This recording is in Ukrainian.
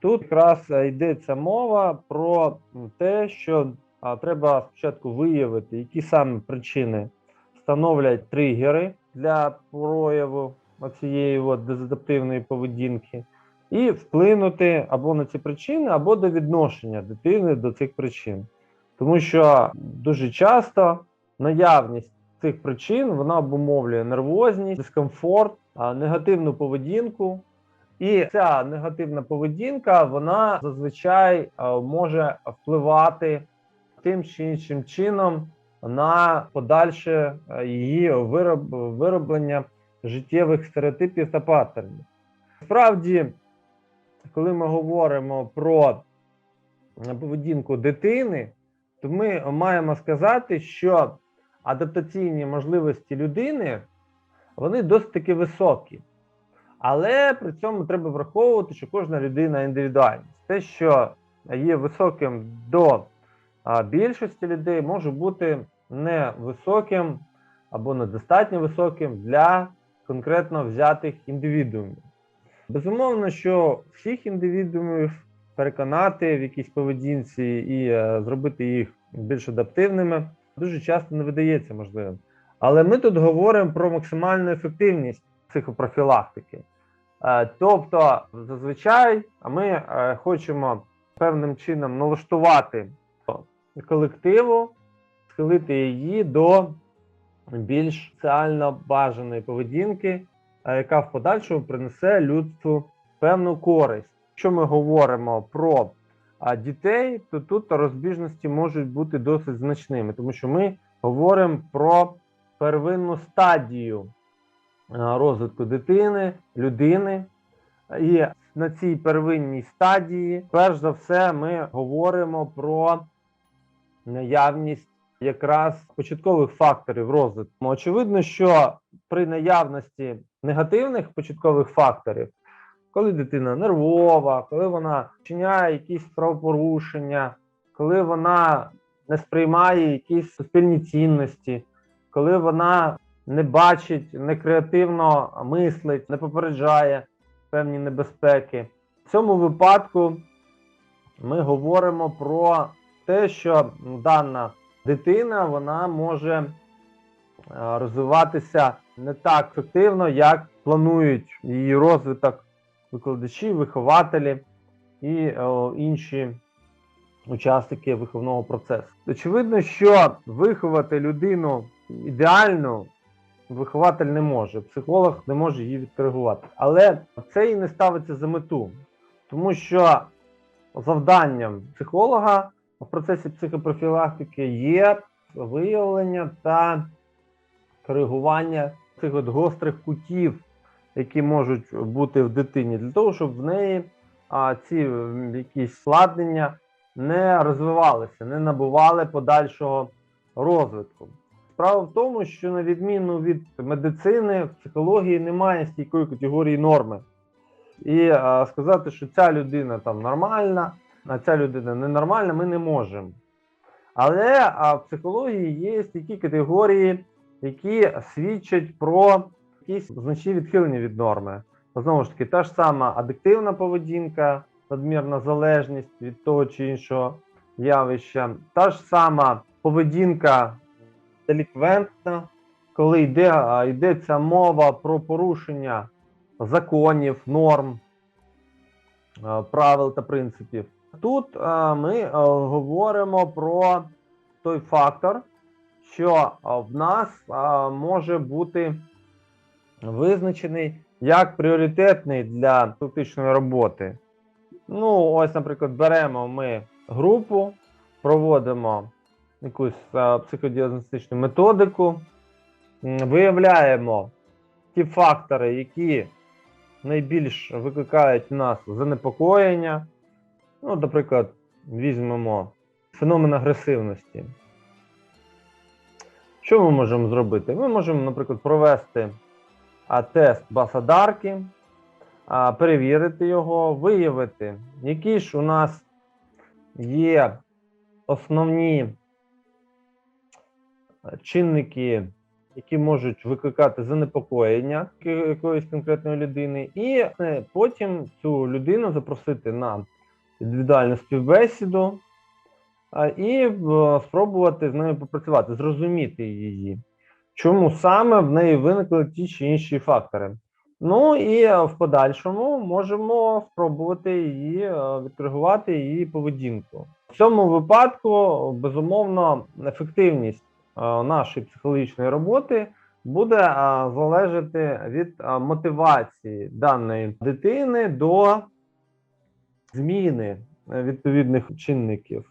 Тут якраз е, йдеться мова про те, що треба спочатку виявити, які саме причини становлять тригери для прояву цієї дезадаптивної поведінки, і вплинути або на ці причини, або до відношення дитини до цих причин. Тому що дуже часто наявність цих причин вона обумовлює нервозність, дискомфорт, негативну поведінку. І ця негативна поведінка вона зазвичай може впливати тим чи іншим чином на подальше її вироб, вироблення життєвих стереотипів та паттернів. Справді, коли ми говоримо про поведінку дитини, то ми маємо сказати, що адаптаційні можливості людини вони досить таки високі. Але при цьому треба враховувати, що кожна людина індивідуальність. Те, що є високим до більшості людей, може бути невисоким або недостатньо високим для конкретно взятих індивідуумів. Безумовно, що всіх індивідуумів переконати в якійсь поведінці і е, зробити їх більш адаптивними дуже часто не видається можливим. Але ми тут говоримо про максимальну ефективність психопрофілактики. Е, Тобто, зазвичай ми е, хочемо певним чином налаштувати колективу, схилити її до більш соціально бажаної поведінки, е, яка в подальшому принесе людству певну користь. Якщо ми говоримо про дітей, то тут розбіжності можуть бути досить значними, тому що ми говоримо про первинну стадію розвитку дитини, людини. І на цій первинній стадії, перш за все, ми говоримо про наявність якраз початкових факторів розвитку. Очевидно, що при наявності негативних початкових факторів, коли дитина нервова, коли вона вчиняє якісь правопорушення, коли вона не сприймає якісь суспільні цінності, коли вона не бачить, не креативно мислить, не попереджає певні небезпеки. В цьому випадку ми говоримо про те, що дана дитина вона може е, розвиватися не так ефективно, як планують її розвиток викладачі, вихователі і е, інші учасники виховного процесу. Очевидно, що виховати людину ідеальну вихователь не може, психолог не може її відкоригувати. Але це і не ставиться за мету, тому що завданням психолога в процесі психопрофілактики є виявлення та коригування цих от гострих кутів, які можуть бути в дитині, для того, щоб в неї а, ці якісь складнення не розвивалися, не набували подальшого розвитку. Справа в тому, що на відміну від медицини, в психології немає стійкої категорії норми. І а, сказати, що ця людина там нормальна, а ця людина ненормальна, ми не можемо. Але а, в психології є такі категорії, які свідчать про якісь значні відхилення від норми. Знову ж таки, та ж сама адиктивна поведінка, надмірна залежність від того чи іншого явища, та ж сама поведінка деліквентна, коли йде, йдеться мова про порушення законів, норм, правил та принципів. Тут ми говоримо про той фактор, що в нас може бути визначений як пріоритетний для практичної роботи. Ну, ось, наприклад, беремо ми групу, проводимо якусь а, психодіагностичну методику, виявляємо ті фактори, які найбільш викликають у нас занепокоєння. Ну, наприклад, візьмемо феномен агресивності. Що ми можемо зробити? Ми можемо, наприклад, провести тест Басадарки, перевірити його, виявити, які ж у нас є основні е, чинники, які можуть викликати занепокоєння якоїсь конкретної людини, і е, потім цю людину запросити на індивідуальну співбесіду і е, спробувати з нею попрацювати, зрозуміти її, чому саме в неї виникли ті чи інші фактори. Ну і е, в подальшому можемо спробувати її відкоригувати її поведінку. В цьому випадку, безумовно, ефективність нашої психологічної роботи буде е, залежати від е, мотивації даної дитини до зміни е, відповідних чинників.